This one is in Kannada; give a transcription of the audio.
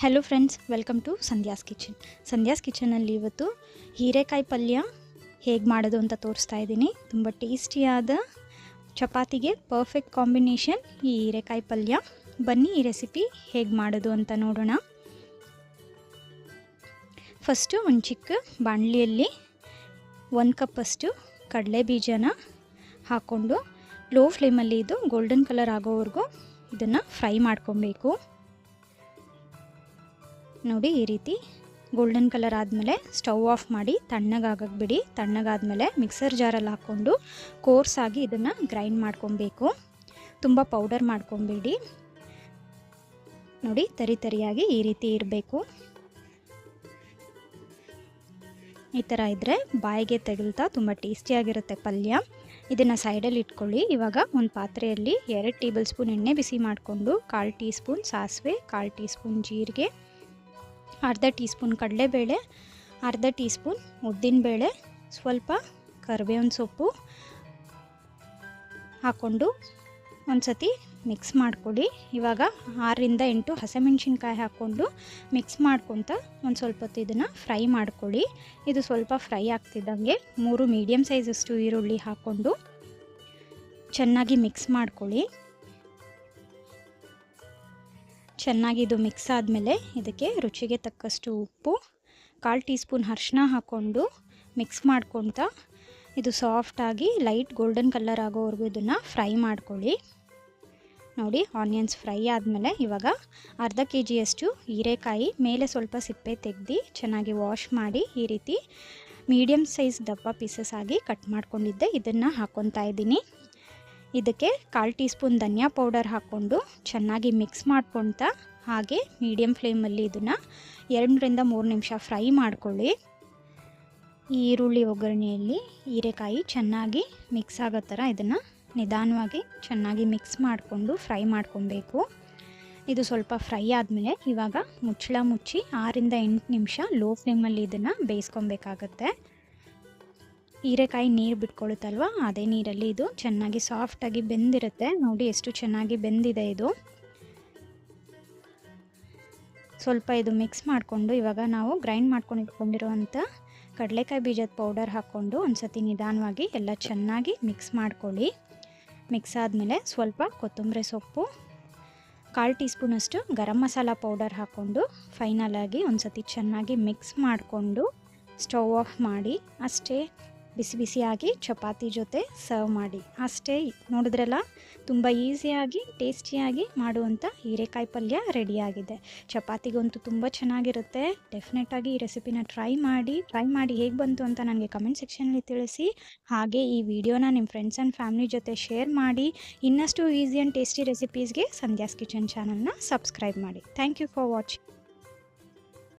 Hello friends welcome to Sandhya's kitchen Sandhya's ಕಿಚನಲ್ಲಿ ಇವತ್ತು ಹೀರೆಕಾಯಿ ಪಲ್ಯ ಹೇಗೆ ಮಾಡೋದು ಅಂತ ತೋರಿಸ್ತಾ ಇದ್ದೀನಿ. ತುಂಬ ಟೇಸ್ಟಿಯಾದ ಚಪಾತಿಗೆ ಪರ್ಫೆಕ್ಟ್ ಕಾಂಬಿನೇಷನ್ ಈ ಹೀರೆಕಾಯಿ ಪಲ್ಯ. ಬನ್ನಿ ಈ ರೆಸಿಪಿ ಹೇಗೆ ಮಾಡೋದು ಅಂತ ನೋಡೋಣ. ಫಸ್ಟು ಒಂದು ಚಿಕ್ಕ ಬಾಣಲಿಯಲ್ಲಿ ಒಂದು ಕಪ್ಪಷ್ಟು ಕಡಲೆ ಬೀಜನ ಹಾಕ್ಕೊಂಡು ಲೋ ಫ್ಲೇಮಲ್ಲಿ ಇದು ಗೋಲ್ಡನ್ ಕಲರ್ ಆಗೋವರೆಗೂ ಇದನ್ನು ಫ್ರೈ ಮಾಡ್ಕೊಬೇಕು. ನೋಡಿ ಈ ರೀತಿ ಗೋಲ್ಡನ್ ಕಲರ್ ಆದಮೇಲೆ ಸ್ಟವ್ ಆಫ್ ಮಾಡಿ ತಣ್ಣಗಾಗಕ್ಕೆ ಬಿಡಿ ತಣ್ಣಗಾದಮೇಲೆ ಮಿಕ್ಸರ್ ಜಾರಲ್ಲಿ ಹಾಕ್ಕೊಂಡು ಕೋರ್ಸಾಗಿ ಇದನ್ನು ಗ್ರೈಂಡ್ ಮಾಡ್ಕೊಬೇಕು. ತುಂಬ ಪೌಡರ್ ಮಾಡ್ಕೊಬೇಡಿ. ನೋಡಿ ತರಿ ತರಿಯಾಗಿ ಈ ರೀತಿ ಇರಬೇಕು. ಈ ಥರ ಇದ್ದರೆ ಬಾಯಿಗೆ ತೆಗಲ್ತಾ ತುಂಬ ಟೇಸ್ಟಿಯಾಗಿರುತ್ತೆ ಪಲ್ಯ. ಇದನ್ನು ಸೈಡಲ್ಲಿ ಇಟ್ಕೊಳ್ಳಿ. ಇವಾಗ ಒಂದು ಪಾತ್ರೆಯಲ್ಲಿ ಎರಡು ಟೇಬಲ್ ಸ್ಪೂನ್ ಎಣ್ಣೆ ಬಿಸಿ ಮಾಡಿಕೊಂಡು ಕಾಲು ಟೀ ಸ್ಪೂನ್ ಸಾಸಿವೆ, ಕಾಲು ಟೀ ಸ್ಪೂನ್ ಜೀರಿಗೆ ಅರ್ಧ ಟೀ ಸ್ಪೂನ್ ಕಡಲೆಬೇಳೆ, ಅರ್ಧ ಟೀ ಸ್ಪೂನ್ ಉದ್ದಿನಬೇಳೆ, ಸ್ವಲ್ಪ ಕರಿಬೇವಿನ ಸೊಪ್ಪು ಹಾಕ್ಕೊಂಡು ಒಂದು ಸತಿ ಮಿಕ್ಸ್ ಮಾಡ್ಕೊಳ್ಳಿ. ಇವಾಗ ಆರರಿಂದ ಎಂಟು ಹಸಿಮೆಣ್ಸಿನ್ಕಾಯಿ ಹಾಕ್ಕೊಂಡು ಮಿಕ್ಸ್ ಮಾಡ್ಕೊತ ಒಂದು ಸ್ವಲ್ಪ ಹೊತ್ತು ಇದನ್ನು ಫ್ರೈ ಮಾಡ್ಕೊಳ್ಳಿ. ಇದು ಸ್ವಲ್ಪ ಫ್ರೈ ಆಗ್ತಿದ್ದಂಗೆ ಮೂರು ಮೀಡಿಯಮ್ ಸೈಜಷ್ಟು ಈರುಳ್ಳಿ ಹಾಕ್ಕೊಂಡು ಚೆನ್ನಾಗಿ ಮಿಕ್ಸ್ ಮಾಡ್ಕೊಳ್ಳಿ. ಚೆನ್ನಾಗಿ ಇದು ಮಿಕ್ಸ್ ಆದಮೇಲೆ ಇದಕ್ಕೆ ರುಚಿಗೆ ತಕ್ಕಷ್ಟು ಉಪ್ಪು, ಕಾಲು ಟೀ ಸ್ಪೂನ್ ಅರ್ಶಿನ ಹಾಕ್ಕೊಂಡು ಮಿಕ್ಸ್ ಮಾಡ್ಕೊತ ಇದು ಸಾಫ್ಟಾಗಿ ಲೈಟ್ ಗೋಲ್ಡನ್ ಕಲರ್ ಆಗೋವರೆಗೂ ಇದನ್ನು ಫ್ರೈ ಮಾಡ್ಕೊಳ್ಳಿ. ನೋಡಿ ಆನಿಯನ್ಸ್ ಫ್ರೈ ಆದಮೇಲೆ ಇವಾಗ ಅರ್ಧ ಕೆ ಜಿಯಷ್ಟು ಹೀರೆಕಾಯಿ ಮೇಲೆ ಸ್ವಲ್ಪ ಸಿಪ್ಪೆ ತೆಗ್ದು ಚೆನ್ನಾಗಿ ವಾಶ್ ಮಾಡಿ ಈ ರೀತಿ ಮೀಡಿಯಮ್ ಸೈಜ್ ದಪ್ಪ ಪೀಸಸ್ ಆಗಿ ಕಟ್ ಮಾಡ್ಕೊಂಡಿದ್ದೆ. ಇದನ್ನು ಹಾಕ್ಕೊತಾ ಇದ್ದೀನಿ. ಇದಕ್ಕೆ ಕಾಲು ಟೀ ಸ್ಪೂನ್ ಧನಿಯಾ ಪೌಡರ್ ಹಾಕ್ಕೊಂಡು ಚೆನ್ನಾಗಿ ಮಿಕ್ಸ್ ಮಾಡ್ಕೊತ ಹಾಗೆ ಮೀಡಿಯಮ್ ಫ್ಲೇಮಲ್ಲಿ ಇದನ್ನು ಎರಡರಿಂದ ಮೂರು ನಿಮಿಷ ಫ್ರೈ ಮಾಡ್ಕೊಳ್ಳಿ. ಈರುಳ್ಳಿ ಒಗ್ಗರಣೆಯಲ್ಲಿ ಹೀರೆಕಾಯಿ ಚೆನ್ನಾಗಿ ಮಿಕ್ಸ್ ಆಗೋ ಥರ ಇದನ್ನು ನಿಧಾನವಾಗಿ ಚೆನ್ನಾಗಿ ಮಿಕ್ಸ್ ಮಾಡಿಕೊಂಡು ಫ್ರೈ ಮಾಡ್ಕೊಬೇಕು. ಇದು ಸ್ವಲ್ಪ ಫ್ರೈ ಆದಮೇಲೆ ಇವಾಗ ಮುಚ್ಚಳ ಮುಚ್ಚಿ ಆರಿಂದ ಎಂಟು ನಿಮಿಷ ಲೋ ಫ್ಲೇಮಲ್ಲಿ ಇದನ್ನು ಬೇಯಿಸ್ಕೊಬೇಕಾಗತ್ತೆ. ಹೀರೆಕಾಯಿ ನೀರು ಬಿಟ್ಕೊಳುತ್ತಲ್ವ ಅದೇ ನೀರಲ್ಲಿ ಇದು ಚೆನ್ನಾಗಿ ಸಾಫ್ಟಾಗಿ ಬೆಂದಿರುತ್ತೆ. ನೋಡಿ ಎಷ್ಟು ಚೆನ್ನಾಗಿ ಬೆಂದಿದೆ ಇದು. ಸ್ವಲ್ಪ ಇದು ಮಿಕ್ಸ್ ಮಾಡಿಕೊಂಡು ಇವಾಗ ನಾವು ಗ್ರೈಂಡ್ ಮಾಡ್ಕೊಂಡು ಇಟ್ಕೊಂಡಿರುವಂಥ ಕಡಲೆಕಾಯಿ ಬೀಜದ ಪೌಡರ್ ಹಾಕ್ಕೊಂಡು ಒಂದು ಸತಿ ನಿಧಾನವಾಗಿ ಎಲ್ಲ ಚೆನ್ನಾಗಿ ಮಿಕ್ಸ್ ಮಾಡ್ಕೊಳ್ಳಿ. ಮಿಕ್ಸ್ ಆದಮೇಲೆ ಸ್ವಲ್ಪ ಕೊತ್ತಂಬರಿ ಸೊಪ್ಪು, ಕಾಲು ಟೀ ಸ್ಪೂನಷ್ಟು ಗರಂ ಮಸಾಲ ಪೌಡರ್ ಹಾಕ್ಕೊಂಡು ಫೈನಲಾಗಿ ಒಂದು ಸತಿ ಚೆನ್ನಾಗಿ ಮಿಕ್ಸ್ ಮಾಡಿಕೊಂಡು ಸ್ಟವ್ ಆಫ್ ಮಾಡಿ ಅಷ್ಟೇ. ಬಿಸಿ ಬಿಸಿಯಾಗಿ ಚಪಾತಿ ಜೊತೆ ಸರ್ವ್ ಮಾಡಿ. ಅಷ್ಟೇ ನೋಡಿದ್ರಲ್ಲ, ತುಂಬ ಈಸಿಯಾಗಿ ಟೇಸ್ಟಿಯಾಗಿ ಮಾಡುವಂಥ ಹೀರೆಕಾಯಿ ಪಲ್ಯ ರೆಡಿಯಾಗಿದೆ. ಚಪಾತಿಗಂತೂ ತುಂಬ ಚೆನ್ನಾಗಿರುತ್ತೆ. ಡೆಫಿನೆಟಾಗಿ ಈ ರೆಸಿಪಿನ ಟ್ರೈ ಮಾಡಿ ಟ್ರೈ ಮಾಡಿ ಹೇಗೆ ಬಂತು ಅಂತ ನನಗೆ ಕಮೆಂಟ್ ಸೆಕ್ಷನಲ್ಲಿ ತಿಳಿಸಿ. ಹಾಗೆ ಈ ವಿಡಿಯೋನ ನಿಮ್ಮ ಫ್ರೆಂಡ್ಸ್ ಆ್ಯಂಡ್ ಫ್ಯಾಮಿಲಿ ಜೊತೆ ಶೇರ್ ಮಾಡಿ, ಇನ್ನಷ್ಟು ಈಸಿ ಆ್ಯಂಡ್ ಟೇಸ್ಟಿ ರೆಸಿಪೀಸ್ಗೆ ಸಂಧ್ಯಾಸ್ ಕಿಚನ್ ಚಾನಲ್ನ ಸಬ್ಸ್ಕ್ರೈಬ್ ಮಾಡಿ. Thank you for watching